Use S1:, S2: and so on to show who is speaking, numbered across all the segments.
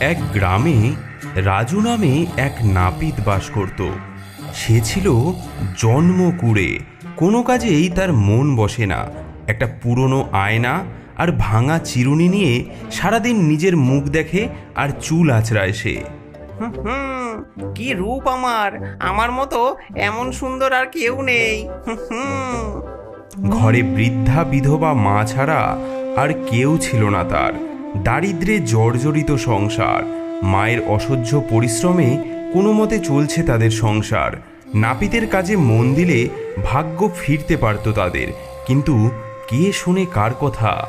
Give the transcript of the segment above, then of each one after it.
S1: এক গ্রামে রাজু নামে এক নাপিত বাস করত। সে ছিল জন্ম জন্মকুড়ে। কোনো কাজেই তার মন বসে না। একটা পুরনো আয়না আর ভাঙা চিরুনি নিয়ে সারাদিন নিজের মুখ দেখে আর চুল আঁচড়ায় সে।
S2: হুম কি রূপ আমার। আমার মতো এমন সুন্দর আর কেউ নেই।
S1: ঘরে বৃদ্ধা বিধবা মা ছাড়া আর কেউ ছিল না তার। দারিদ্রে জর্জরিত সংসার। মায়ের অসহ্য পরিশ্রমে কোনো মতে চলছে তাদের সংসার। নাপিতের কাজে মন দিলে ভাগ্য ফিরতে পারত তাদের। কিন্তু কে শুনে কার কথা?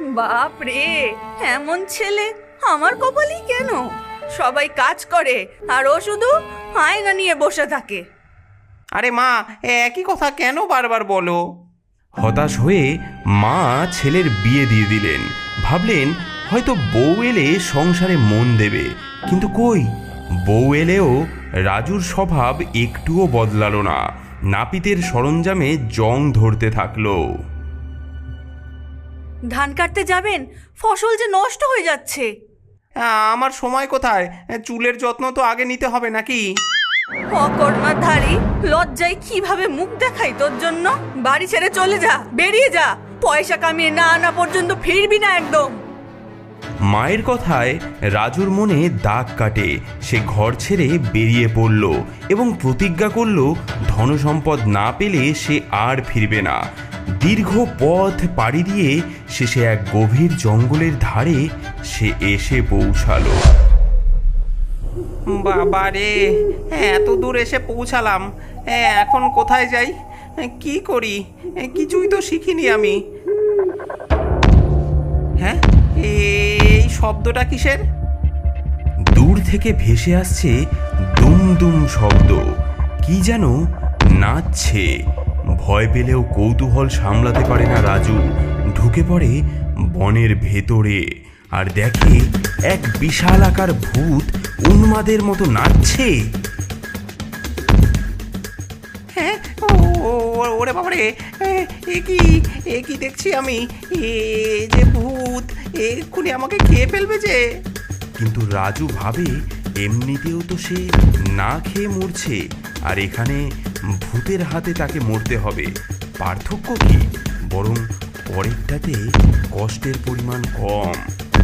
S3: বাপ রে এমন ছেলে আমার কপালই কেন? সবাই কাজ করে আর ও শুধু আয়না নিয়ে বসে থাকে।
S2: আরে মা একই কথা কেন বারবার বলো?
S1: হতাশ হয়ে মা ছেলের বিয়ে দিয়ে দিলেন। ভাবলেন হয়তো বউ এলে সংসারে মন দেবে। কিন্তু কই? বউ এলেও রাজুর স্বভাব একটুও বদলালো না। নাপিতের সরঞ্জামে জং ধরতে থাকল।
S3: ধান কাটতে যাবেন? ফসল যে নষ্ট হয়ে যাচ্ছে।
S2: আমার সময় কোথায়? চুলের যত্ন তো আগে নিতে হবে নাকি?
S3: অকর্মার ধারি লজ্জায় কীভাবে মুখ দেখাই তোর জন্য? বাড়ি ছেড়ে চলে যা বেরিয়ে যা। পয়সা কামিয়ে না আনা পর্যন্ত ফিরবি না একদম।
S1: মায়ের কথায় রাজুর মনে দাগ কাটে। সে ঘর ছেড়ে বেরিয়ে পড়ল এবং প্রতিজ্ঞা করল, ধনসম্পদ না পেলে সে আর ফিরবে না। দীর্ঘ পথ পাড়ি দিয়ে শেষে এক গভীর জঙ্গলের ধারে সে এসে পৌঁছালো।
S2: বাবা রে, এত দূর এসে পৌঁছালাম। এখন কোথায় যাই? কি করি? কিছুই তো শিখিনি আমি। হ্যাঁ? এই শব্দটা কিসের?
S1: দূর থেকে ভেসে আসছে দুম দুম শব্দ। কি যেন নাচছে। ভয় পেলেও কৌতূহল সামলাতে পারে না রাজু। ঢুকে পড়ে বনের ভেতরে। আর দেখে এক বিশাল আকার ভূত উন্মাদের মতো নাচছে।
S2: হ্যাঁ ওরে বাবা রে এ এ কি দেখছি আমি? এ যে ভূত এক্ষুনি আমাকে খেয়ে ফেলবে যে।
S1: কিন্তু রাজু ভাবে এমনিতেও তো সে না খেয়ে মরছে আর এখানে ভূতের হাতে তাকে মরতে হবে। পার্থক্য কি? বরং পরেরটাতে কষ্টের পরিমাণ কম।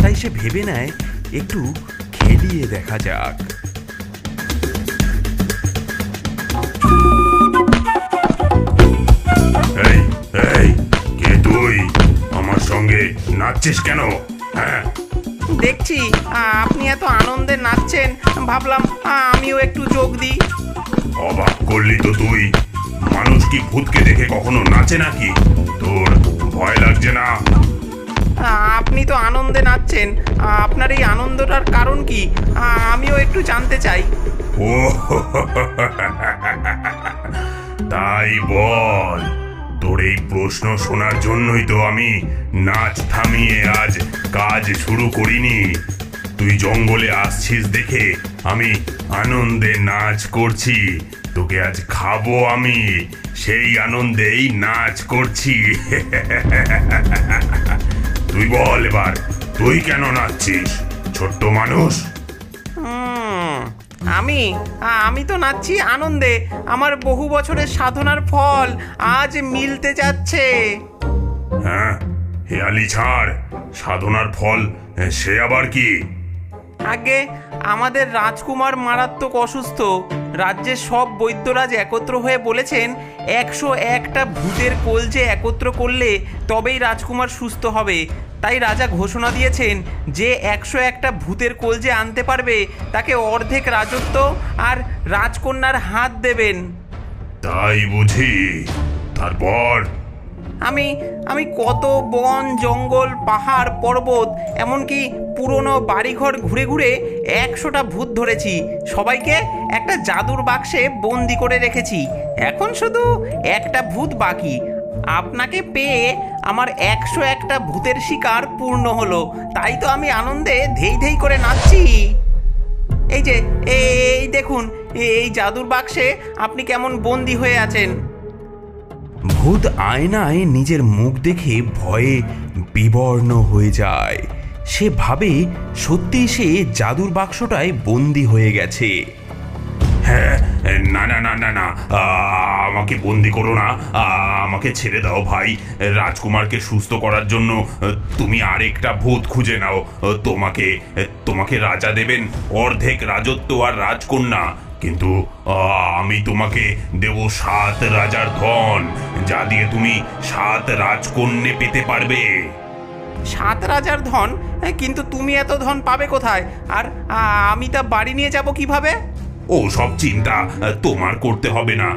S1: তাই সে ভেবে নেয় একটু খেলিয়ে দেখা যাক।
S4: এই এই কে তুই? আমার সঙ্গে নাচছিস কেন?
S2: দেখছি আপনি এত আনন্দে নাচছেন। ভাবলাম আমিও একটু যোগ দিই।
S4: অবাক করলি তো তুই। মানুষ কি ভূতকে দেখে কখনো নাচে নাকি? তোর ভয় লাগছে না?
S2: আপনি তো আনন্দে নাচছেন। আপনার এই আনন্দটার কারণ কি? আমিও একটু জানতে চাই।
S4: ও তাই বল। এই প্রশ্ন শোনার জন্যই তো আমি নাচ থামিয়ে আজ কাজ শুরু করিনি। তুই জঙ্গলে আসছিস দেখে আমি আনন্দে নাচ করছি। তোকে আজ খাব আমি, সেই আনন্দেই নাচ করছি। তুই বল এবার, তুই কেন নাচছিস? ছোট্ট মানুষ?
S2: আমি? আমি তো নাচছি আনন্দে। আমার বহু বছরের সাধনার ফল আজ মিলতে যাচ্ছে।
S4: হ্যাঁ হেয়ালি ছাড়। সাধনার ফল সে আবার কি?
S2: আগে আমাদের রাজকুমার মারাত্মক অসুস্থ। রাজ্যের সব বৈদ্যরাজ একত্র হয়ে বলেছেন একশো একটা ভূতের কলজে একত্র করলে তবেই রাজকুমার সুস্থ হবে। তাই রাজা ঘোষণা দিয়েছেন যে একশো একটা ভূতের কলজে আনতে পারবে তাকে অর্ধেক রাজত্ব আর রাজকন্যার হাত দেবেন।
S4: তাই বুঝি। তারপর?
S2: আমি আমি কত বন জঙ্গল পাহাড় পর্বত এমনকি পুরনো বাড়িঘর ঘুরে ঘুরে একশোটা ভূত ধরেছি। সবাইকে একটা জাদুর বাক্সে বন্দি করে রেখেছি। এখন শুধু একটা ভূত বাকি। আপনাকে পেয়ে আমার একশো একটা ভূতের শিকার পূর্ণ হলো। তাই তো আমি আনন্দে ধেই ধেই করে নাচছি। এই যে, এই দেখুন, এই জাদুর বাক্সে আপনি কেমন বন্দি হয়ে আছেন।
S1: ভূত আয়নায় নিজের মুখ দেখে ভয়ে বিবর্ণ হয়ে যায়। সে ভাবে সত্যিই সে জাদুর বাক্সটায় বন্দি হয়ে গেছে।
S4: হ্যাঁ না না না না না। আমাকে বন্দি করো না। আমাকে ছেড়ে দাও ভাই। রাজকুমারকে সুস্থ করার জন্য তুমি আরেকটা ভূত খুঁজে নাও। তোমাকে তোমাকে রাজা দেবেন অর্ধেক রাজত্ব আর রাজকন্যা। কিন্তু আমি তোমাকে দেব সাত রাজার ধন, যা দিয়ে তুমি সাত রাজকন্যে পেতে পারবে।
S2: সাত রাজার ধন? কিন্তু তুমি এত ধন পাবে কোথায়? আর আমি তা বাড়ি নিয়ে যাব কীভাবে?
S4: ও সব চিন্তা তোমার করতে হবে না।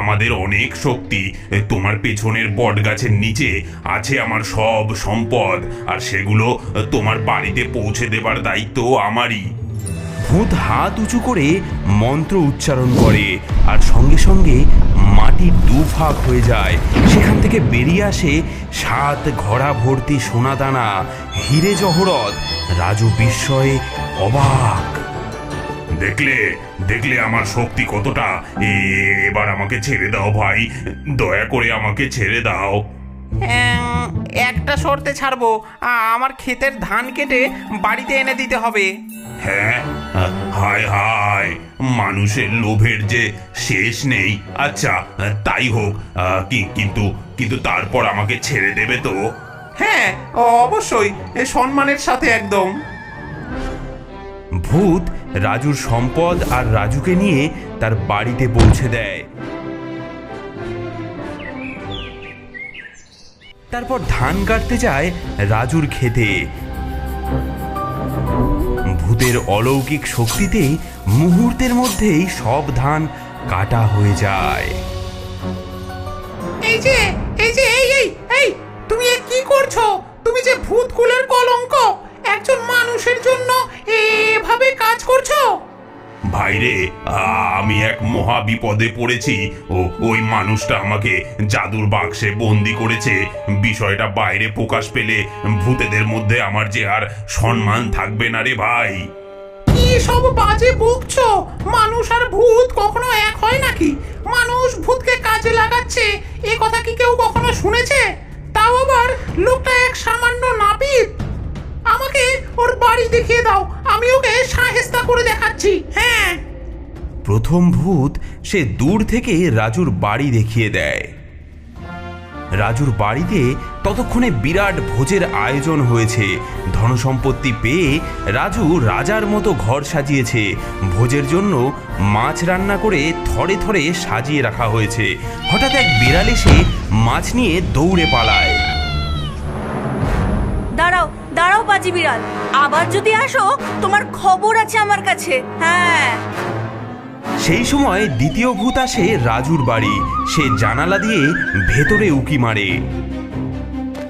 S4: আমাদের অনেক শক্তি তোমার পেছনের বট গাছের নিচে আছে আমার সব সম্পদ, আর সেগুলো তোমার বাড়িতে পৌঁছে দেবার দায়িত্ব আমারই।
S1: ভূত হাত উঁচু করে মন্ত্র উচ্চারণ করে, আর সঙ্গে সঙ্গে মাটি দুভাগ হয়ে যায়। সেখান থেকে বেরিয়ে আসে সাত ঘোড়া ভর্তি সোনাদানা, হিরে জহরত, রাজু বিস্ময়ে অবাক।
S4: দেখলে দেখলে আমার শক্তি কতটা? এবার আমাকে ছেড়ে দাও ভাই। দয়া করে আমাকে ছেড়ে দাও।
S2: একটা শর্তে ছাড়বো। আমার ক্ষেতের ধান কেটে বাড়িতে এনে দিতে হবে।
S4: হ্যাঁ? হায় হায় মানুষের লোভের যে শেষ নেই। আচ্ছা তাই হোক কিন্তু কিন্তু তারপর আমাকে ছেড়ে দেবে তো?
S2: হ্যাঁ অবশ্যই। এ সম্মানের সাথে একদম।
S1: ভূত রাজুর সম্পদ আর রাজুকে নিয়ে তার বাড়িতে পৌঁছে দেয়। তারপর ধান কাটতে যায় রাজুর খেতে ভূতের অলৌকিক শক্তিতে মুহূর্তের মধ্যেই সব ধান কাটা হয়ে যায়।
S2: এই যে এই যে, এই এই তুমি কি করছ? তুমি যে ভূত কুলের কলঙ্ক! একজন মানুষের জন্য এভাবে কাজ করছ?
S4: ভাইরে আমি এক মহা বিপদে পড়েছি। ও ওই মানুষটা আমাকে জাদুর বাক্সে বন্দি করেছে। বিষয়টা বাইরে প্রকাশ পেলে ভূতেদের মধ্যে আমার যে আর সম্মান থাকবে না রে ভাই।
S2: কি সব বাজে বকছো? মানুষ আর ভূত কখনো এক হয় নাকি? মানুষ ভূতকে কাজে লাগাচ্ছে এ কথা কি কেউ কখনো শুনেছে? তাও আবার লোকটা বাড়ি দেখিয়ে দাও। আমি ওকে সাহেস্তা করে দেখাচ্ছি। হ্যাঁ।
S1: প্রথম ভূত সে দূর থেকে রাজুর বাড়ি দেখিয়ে দেয়। রাজুর বাড়িতে ততক্ষণে বিরাট ভোজের আয়োজন হয়েছে। ধনসম্পত্তি পেয়ে রাজু রাজার মতো ঘর সাজিয়েছে। ভোজের জন্য মাছ রান্না করে থরে থরে সাজিয়ে রাখা হয়েছে। হঠাৎ এক বিড়াল এসে মাছ নিয়ে দৌড়ে পালায়।
S3: বাজি বিড়াল। আবার যদি আসো তোমার খবর আছে আমার কাছে। হ্যাঁ।
S1: সেই সময় দ্বিতীয় ভূত আসে রাজুর বাড়ি। সে জানালা দিয়ে ভেতরে উকি মারে।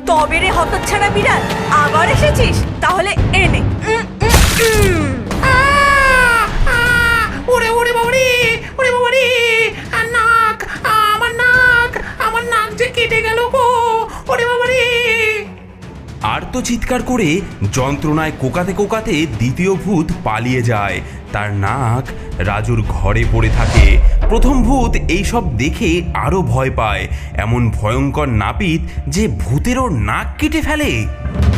S3: তবে রে হতচ্ছাড়া বিড়াল আবার এসেছিস? তাহলে এনে। উম, উম, উম।
S1: চিৎকার করে যন্ত্রণায় কোকাতে কোকাতে দ্বিতীয় ভূত পালিয়ে যায়। তার নাক রাজুর ঘরে পড়ে থাকে। প্রথম ভূত এইসব দেখে আরও ভয় পায়। এমন ভয়ঙ্কর নাপিত যে ভূতেরও নাক কেটে ফেলে।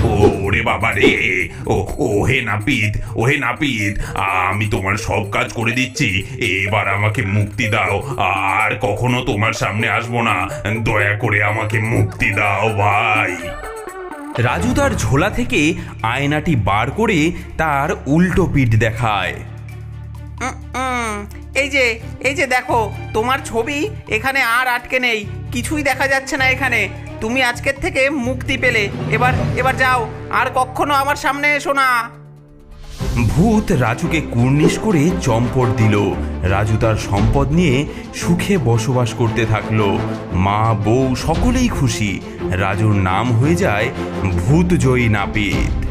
S4: ওরে বাবা রে! ও হে নাপিত, ও হে নাপিত, আমি তোমার সব কাজ করে দিচ্ছি। এবার আমাকে মুক্তি দাও। আর কখনো তোমার সামনে আসব না। দয়া করে আমাকে মুক্তি দাও, ভাই।
S1: রাজু তার ঝোলা থেকে আয়নাটি বার করে তার উল্টো পিঠ দেখায়।
S2: এই যে এই যে দেখো, তোমার ছবি এখানে আর আটকে নেই, কিছুই দেখা যাচ্ছে না এখানে। তুমি আজকের থেকে মুক্তি পেলে। এবার এবার যাও, আর কখনো আমার সামনে এসো না।
S1: ভূত রাজুকে কুর্নিশ করে চম্পট দিল। রাজু তার সম্পদ নিয়ে সুখে বসবাস করতে থাকল। মা, বউ সকলেই খুশি। রাজুর নাম হয়ে যায় ভূতজয়ী নাপিত।